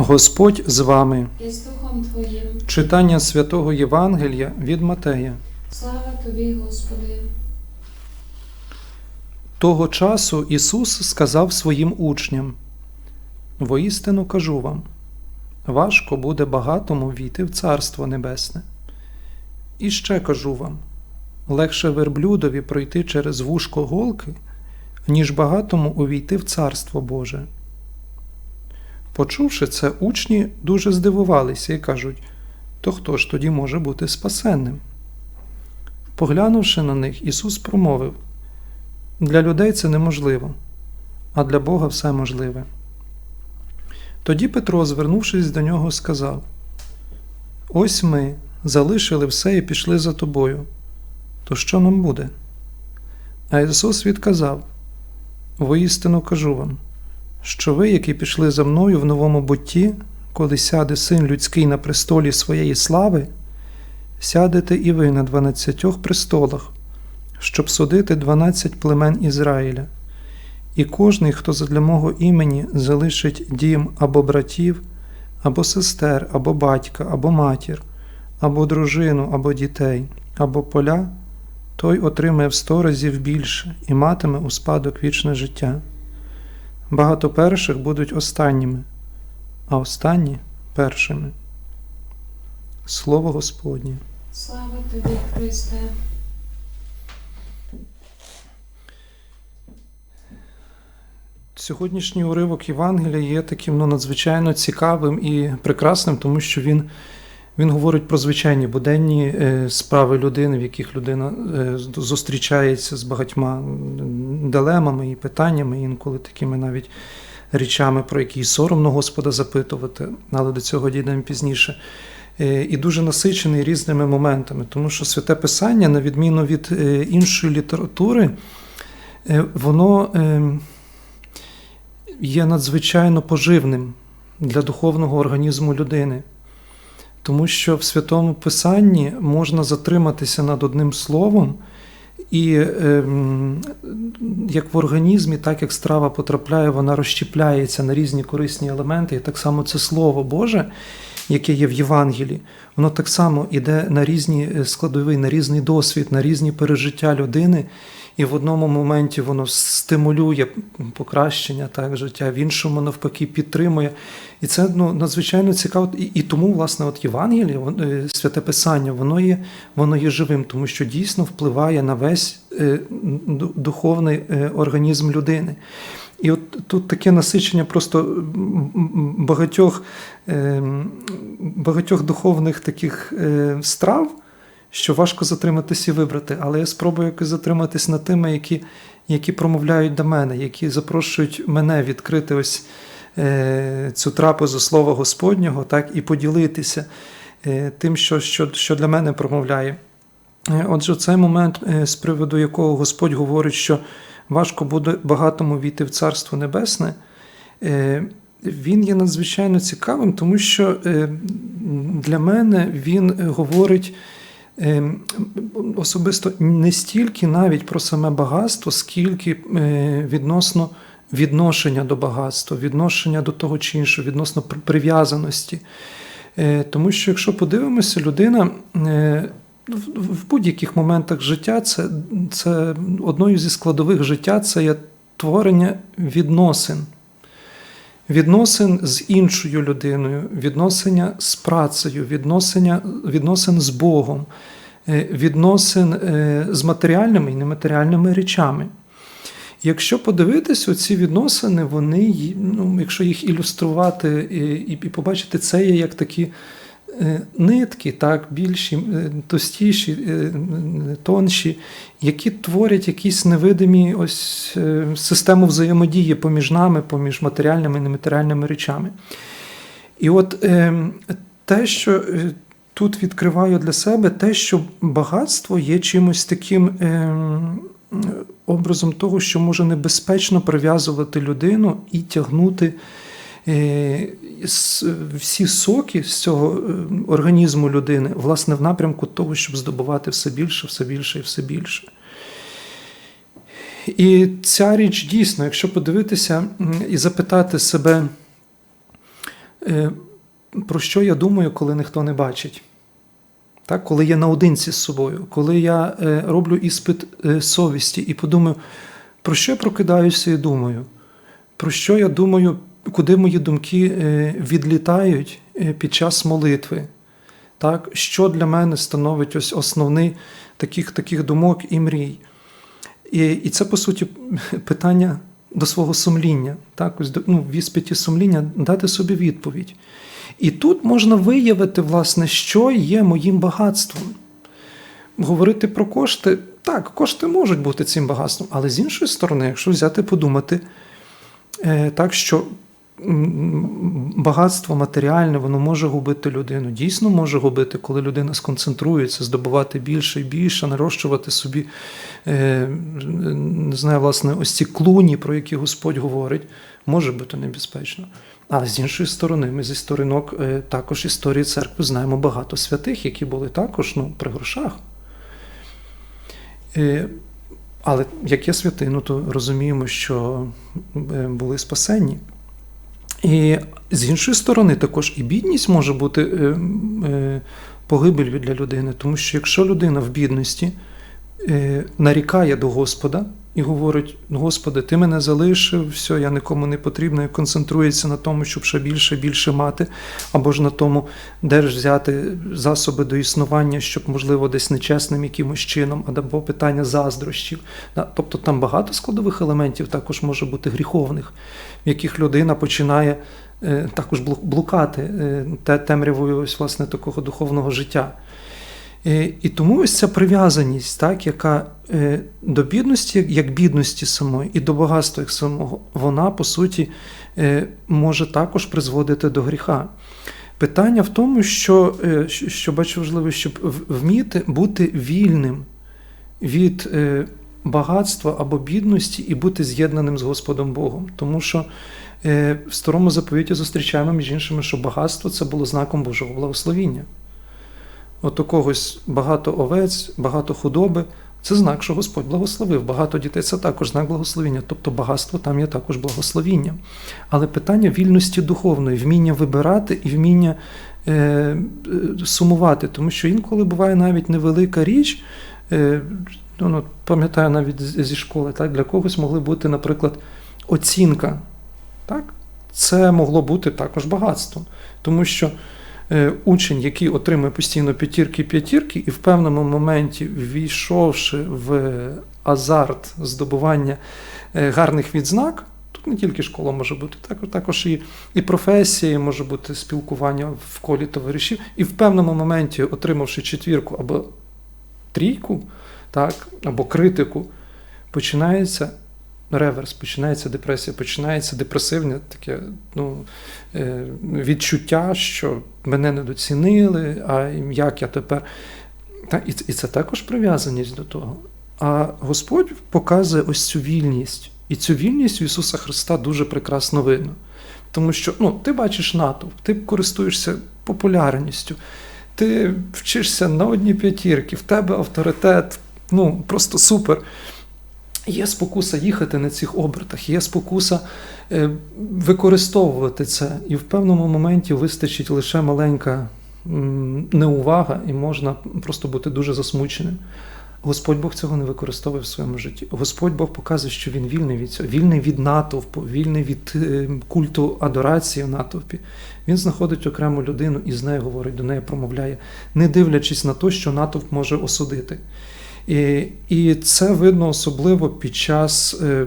Господь з вами. і з Духом Твоїм. Читання святого Євангелія від Матея. Слава Тобі, Господи. Того часу Ісус сказав своїм учням: Воістину кажу вам, важко буде багатому війти в Царство Небесне. І ще кажу вам: легше верблюдові пройти через вушко голки, ніж багатому увійти в Царство Боже. Почувши це, учні дуже здивувалися і кажуть: то хто ж тоді може бути спасенним? Поглянувши на них, Ісус промовив: Для людей це неможливо, а для Бога все можливе. Тоді Петро, звернувшись до нього, сказав: Ось ми залишили все і пішли за тобою. То що нам буде? А Ісус відказав: Воістину кажу вам, що ви, які пішли за мною в новому бутті, коли сяде син людський на престолі своєї слави, сядете і ви на дванадцятьох престолах, щоб судити дванадцять племен Ізраїля. І кожний, хто задля мого імені залишить дім або братів, або сестер, або батька, або матір, або дружину, або дітей, або поля, той отримає в сто разів більше і матиме у спадок вічне життя. Багато перших будуть останніми, а останні першими. Слово Господнє. Слава Тобі, Христе. Сьогоднішній уривок Євангелія є таким ну, надзвичайно цікавим і прекрасним, тому що він, він говорить про звичайні буденні е, справи людини, в яких людина е, зустрічається з багатьма дилемами і питаннями, інколи такими навіть речами, про які соромно Господа запитувати, але до цього дійдемо пізніше. Е, І дуже насичений різними моментами, тому що святе Писання, на відміну від іншої літератури, воно. е, є надзвичайно поживним для духовного організму людини, тому що в Святому Писанні можна затриматися над одним словом, і е, як в організмі, так як страва потрапляє, вона розщіпляється на різні корисні елементи, і так само це Слово Боже. Яке є в Євангелії, воно так само йде на різні е, складові, на різний досвід, на різні пережиття людини, і в одному моменті воно стимулює покращення так, життя, в іншому навпаки підтримує. І це ну, надзвичайно цікаво. І, і тому, власне, от Євангеліє, е, святе Писання, воно є, воно є живим, тому що дійсно впливає на весь е, духовний організм людини. І от тут таке насичення просто багатьох, е, багатьох духовних таких е, страв, що важко затриматись і вибрати. Але я спробую якось затриматись над тими, які, які промовляють до мене, які запрошують мене відкрити ось е, цю трапезу Слова Господнього, так, і поділитися тим, що, що, що для мене промовляє. Отже, цей момент, з приводу якого Господь говорить, що важко буде багатому війти в Царство Небесне, е, він є надзвичайно цікавим, тому що е, для мене він говорить е, особисто не стільки навіть про саме багатство, скільки відносно відношення до багатства, відношення до того чи іншого, відносно прив'язаності. Тому що, якщо подивимося, людина в- в будь-яких моментах життя це, це одною зі складових життя це є творення відносин. Відносин з іншою людиною, відносини з працею, відносини, відносин з Богом, е, відносин е, з матеріальними і нематеріальними речами. Якщо подивитись, оці відносини, вони, ну, якщо їх ілюструвати і, і, побачити, це є як такі нитки, так, більші, е, товстіші, е, е, тонші, які творять якісь невидимі ось е, систему взаємодії поміж нами, поміж матеріальними і нематеріальними речами. І от е, те, що е, тут відкриваю для себе, те, що багатство є чимось таким е, образом того, що може небезпечно прив'язувати людину і тягнути е, всі соки з цього е, організму людини, власне, в напрямку того, щоб здобувати все більше, все більше і все більше. І ця річ дійсно, якщо подивитися і запитати себе, е, про що я думаю, коли ніхто не бачить. Так, коли я наодинці з собою, коли я е, роблю іспит е, совісті і подумаю, про що я прокидаюся і думаю, про що я думаю, куди мої думки е, відлітають е, під час молитви. Так, що для мене становить ось основний таких, таких думок і мрій. І, і це, по суті, питання до свого сумління. Так, ось, ну, в іспиті сумління дати собі відповідь. І тут можна виявити, власне, що є моїм багатством. Говорити про кошти, так, кошти можуть бути цим багатством, але з іншої сторони, якщо взяти подумати, е, так що багатство матеріальне, воно може губити людину. Дійсно може губити, коли людина сконцентрується, здобувати більше і більше, нарощувати собі, е, не знаю, власне, ось ці клуні, про які Господь говорить, може бути небезпечно. А з іншої сторони, ми зі сторінок е, також історії церкви знаємо багато святих, які були також ну, при грошах. Е, Але як є святину, то розуміємо, що були спасенні. І з іншої сторони, також і бідність може бути е, е, погибелью для людини, тому що якщо людина в бідності е, нарікає до Господа і говорить: Господи, ти мене залишив, все, я нікому не потрібно, і концентрується на тому, щоб ще більше більше мати, або ж на тому, де ж взяти засоби до існування, щоб, можливо, десь нечесним якимось чином, або питання заздрощів. Тобто там багато складових елементів також може бути гріховних, в яких людина починає е, також блу- блукати е, те- темрявою ось, власне, такого духовного життя. Е, І тому ось ця прив'язаність, так, яка е, до бідності, як бідності самої, і до багатства як самого, вона, по суті, е, може також призводити до гріха. Питання в тому, що, що- бачу важливо, щоб вміти бути вільним від багатства або бідності і бути з'єднаним з Господом Богом. Тому що в старому заповіті зустрічаємо між іншими, що багатство це було знаком Божого благословіння. От у когось багато овець, багато худоби. Це знак, що Господь благословив. Багато дітей це також знак благословіння. Тобто багатство там є також благословіння. Але питання вільності духовної, вміння вибирати і вміння е, е, сумувати. Тому що інколи буває навіть невелика річ. Е, ну, ну, пам'ятаю навіть зі школи, так, для когось могли бути, наприклад, оцінка. Так? Це могло бути також багатством. Тому що учень, який отримує постійно п'ятірки п'ятірки, і в певному моменті, ввійшовши в азарт здобування е, гарних відзнак, тут не тільки школа може бути, також і, і професія, може бути спілкування в колі товаришів, і в певному моменті, отримавши четвірку або трійку, так, або критику, починається реверс, починається депресія, починається депресивне таке ну, е, відчуття, що мене недоцінили, а як я тепер. І, це також прив'язаність до того. А Господь показує ось цю вільність. І цю вільність у Ісуса Христа дуже прекрасно видно. Тому що ну, ти бачиш натовп, ти користуєшся популярністю, ти вчишся на одні п'ятірки, в тебе авторитет, ну просто супер. Є спокуса їхати на цих обертах, є спокуса е, використовувати це, і в певному моменті вистачить лише маленька неувага, і можна просто бути дуже засмученим. Господь Бог цього не використовує в своєму житті. Господь Бог показує, що він вільний від цього, вільний від натовпу, вільний від е, культу адорації в натовпі. Він знаходить окрему людину і з нею говорить, до неї промовляє, не дивлячись на те, що натовп може осудити. І, це видно особливо під час е,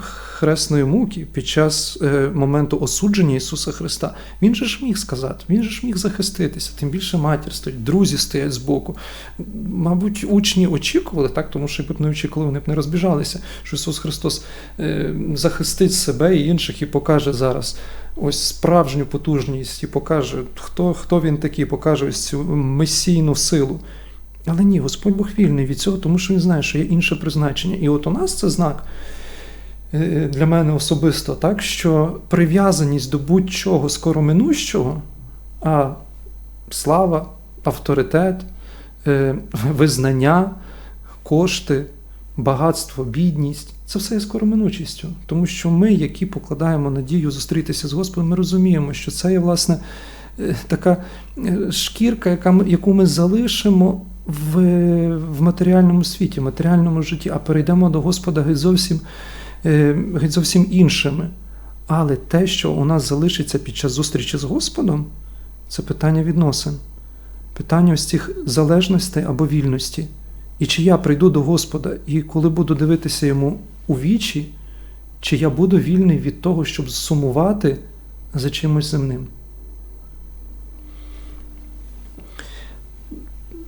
хресної муки, під час е, моменту осудження Ісуса Христа. Він же ж міг сказати, він же ж міг захиститися, тим більше матір стоїть, друзі стоять збоку. Мабуть, учні очікували, так, тому що якби б не очікували, вони б не розбіжалися, що Ісус Христос е, захистить себе і інших і покаже зараз ось справжню потужність, і покаже, хто, хто він такий, покаже ось цю месійну силу. Але ні, Господь Бог вільний від цього, тому що він знає, що є інше призначення. І от у нас це знак е, для мене особисто, так, що прив'язаність до будь-чого скороминущого, а слава, авторитет, е, визнання, кошти, багатство, бідність це все є скороминучістю. Тому що ми, які покладаємо надію зустрітися з Господом, ми розуміємо, що це є власне е, така шкірка, яка яку ми залишимо в, в матеріальному світі, в матеріальному житті, а перейдемо до Господа геть зовсім, е, геть зовсім іншими. Але те, що у нас залишиться під час зустрічі з Господом, це питання відносин, питання ось цих залежностей або вільності. І чи я прийду до Господа, і коли буду дивитися йому у вічі, чи я буду вільний від того, щоб сумувати за чимось земним?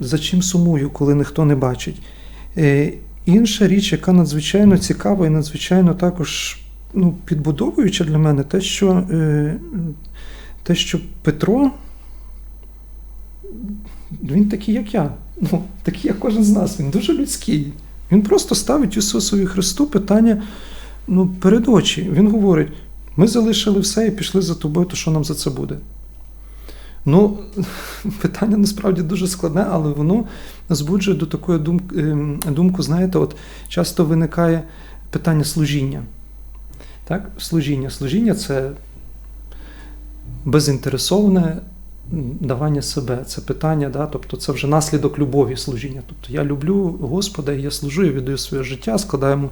За чим сумую, коли ніхто не бачить? Е, інша річ, яка надзвичайно цікава і надзвичайно також ну, підбудовуюча для мене, те, що, е, те, що Петро, він такий, як я. Ну, такий, як кожен з нас, він дуже людський. Він просто ставить Ісусові Христу питання ну, перед очі. Він говорить: ми залишили все і пішли за тобою, то що нам за це буде? Ну, питання насправді дуже складне, але воно збуджує до такої думки, ем, думку, знаєте, от часто виникає питання служіння. Так? Служіння. Служіння це безінтересовне давання себе. Це питання, да? тобто це вже наслідок любові служіння. Тобто я люблю Господа, і я служу, я віддаю своє життя, складаю йому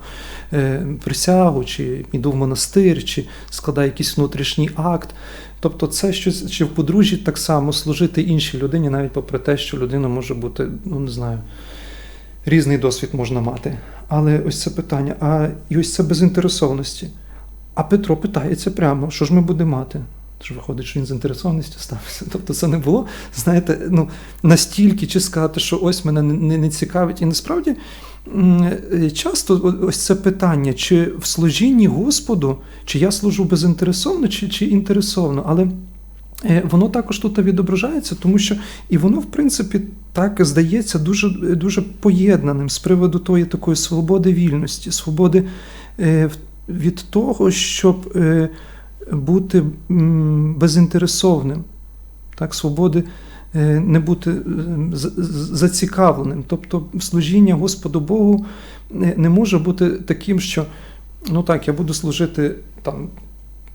е, присягу, чи йду в монастир, чи складаю якийсь внутрішній акт. Тобто, це щось чи в подружжі так само служити іншій людині, навіть попри те, що людина може бути, ну не знаю, різний досвід можна мати. Але ось це питання, а і ось це безінтересовності. А Петро питається прямо, що ж ми будемо мати? Тож виходить, що він з інтересованістю ставився. Тобто це не було, знаєте, ну настільки чи сказати, що ось мене не, не цікавить. І насправді е, часто ось це питання, чи в служінні Господу, чи я служу безінтересовно, чи, чи інтересовно. Але е, воно також тут відображається, тому що і воно, в принципі, так здається дуже, дуже поєднаним з приводу тої такої свободи вільності, свободи е, від того, щоб бути безінтересовним, так, свободи е, не бути е, зацікавленим. Тобто служіння Господу Богу не не може бути таким, що ну так, я буду служити там.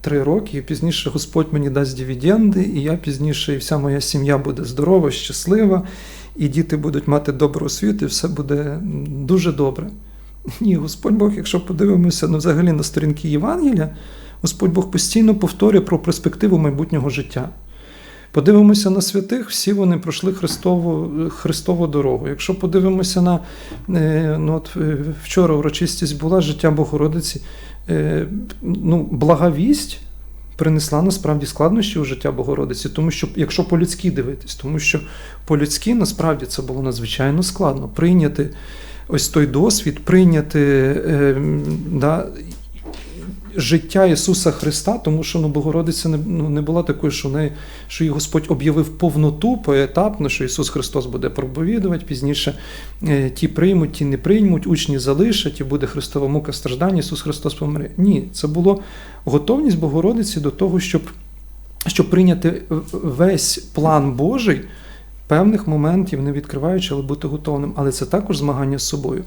Три роки, і пізніше Господь мені дасть дивіденди, і я пізніше, і вся моя сім'я буде здорова, щаслива, і діти будуть мати добру освіту, і все буде дуже добре. Ні, Господь Бог, якщо подивимося ну, взагалі на сторінки Євангелія, Господь Бог постійно повторює про перспективу майбутнього життя. Подивимося на святих, всі вони пройшли Христову, Христову дорогу. Якщо подивимося на е, ну, от, е, вчора урочистість була життя Богородиці, е, ну, благовість принесла насправді складнощі у життя Богородиці, тому що, якщо по-людськи дивитись, тому що по-людськи насправді це було надзвичайно складно прийняти ось той досвід, прийняти да, життя Ісуса Христа, тому що ну, Богородиця не, ну, не була такою, що, не, що її Господь об'явив повноту поетапно, що Ісус Христос буде проповідувати, пізніше е, ті приймуть, ті не приймуть, учні залишать, і буде Христова мука страждання, Ісус Христос помре. Ні, це було готовність Богородиці до того, щоб, щоб прийняти весь план Божий. Певних моментів не відкриваючи, але бути готовним. Але це також змагання з собою.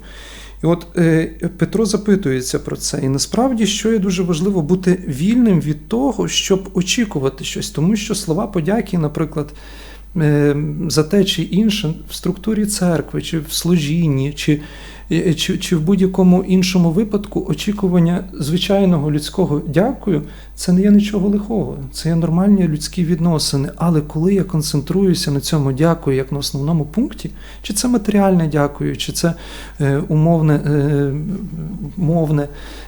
І от е, Петро запитується про це. І насправді, що є дуже важливо, бути вільним від того, щоб очікувати щось, тому що слова подяки, наприклад, е, за те чи інше в структурі церкви, чи в служінні, чи, чи, чи в будь-якому іншому випадку очікування звичайного людського дякую, це не є нічого лихого, це є нормальні людські відносини. Але коли я концентруюся на цьому дякую як на основному пункті, чи це матеріальне дякую, чи це е, умовне, е, мовне,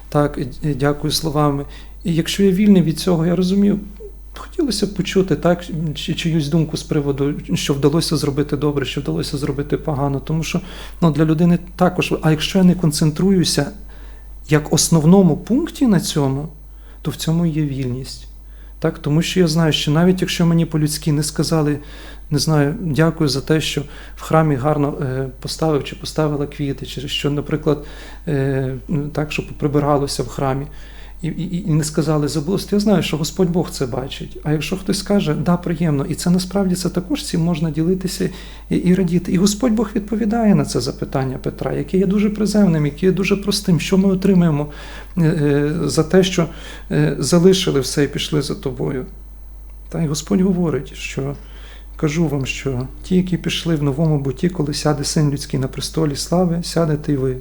так, е, дякую словами. І якщо я вільний від цього, я розумію. Хотілося б почути так, чи чиюсь думку з приводу, що вдалося зробити добре, що вдалося зробити погано. Тому що ну, для людини також, а якщо я не концентруюся як основному пункті на цьому, то в цьому є вільність. Так? Тому що я знаю, що навіть якщо мені по-людськи не сказали, не знаю, дякую за те, що в храмі гарно е, поставив чи поставила квіти, чи що, наприклад, е, так, щоб прибиралося в храмі. І, і, і не сказали забулость, я знаю, що Господь Бог це бачить. А якщо хтось скаже, да, приємно, і це насправді це також цим можна ділитися і, і радіти. І Господь Бог відповідає на це запитання Петра, яке є дуже приземним, яке є дуже простим, що ми отримаємо е, е, за те, що е, залишили все і пішли за тобою. Та й Господь говорить, що кажу вам, що ті, які пішли в новому буті, коли сяде син людський на престолі слави, сядете й ви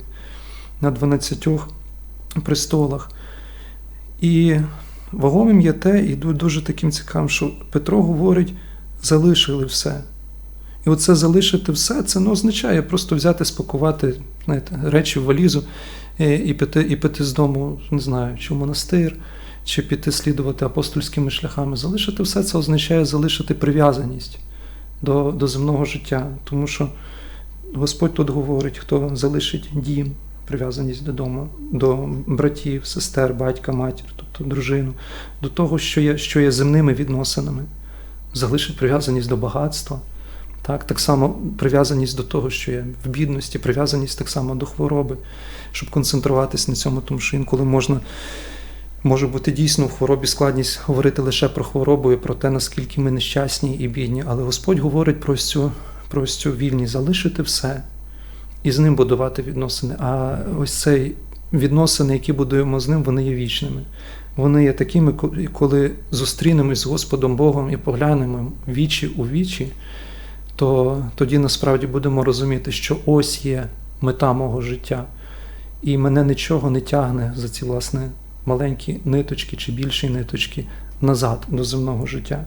на дванадцятьох престолах. І вагомим є те, і дуже таким цікавим, що Петро говорить, залишили все. І оце залишити все, це не означає просто взяти, спакувати знаєте, речі в валізу е, і піти, і піти з дому, не знаю, чи в монастир, чи піти слідувати апостольськими шляхами. Залишити все це означає залишити прив'язаність до, до земного життя. Тому що Господь тут говорить, хто залишить дім, прив'язаність додому, до братів, сестер, батька, матір, тобто дружину, до того, що є, що є земними відносинами, залишить прив'язаність до багатства. Так, так само прив'язаність до того, що є в бідності, прив'язаність так само до хвороби, щоб концентруватись на цьому, тому що інколи можна може бути дійсно в хворобі складність говорити лише про хворобу і про те, наскільки ми нещасні і бідні. Але Господь говорить про цю, про цю вільність, залишити все і з ним будувати відносини. А ось цей відносини, які будуємо з ним, вони є вічними. Вони є такими, коли зустрінемось з Господом Богом і поглянемо вічі у вічі, то тоді насправді будемо розуміти, що ось є мета мого життя, і мене нічого не тягне за ці власне маленькі ниточки чи більші ниточки назад до земного життя.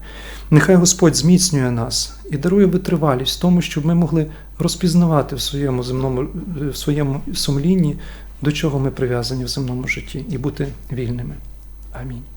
Нехай Господь зміцнює нас і дарує витривалість в тому, щоб ми могли розпізнавати в своєму земному в своєму сумлінні, до чого ми прив'язані в земному житті, і бути вільними. Амінь.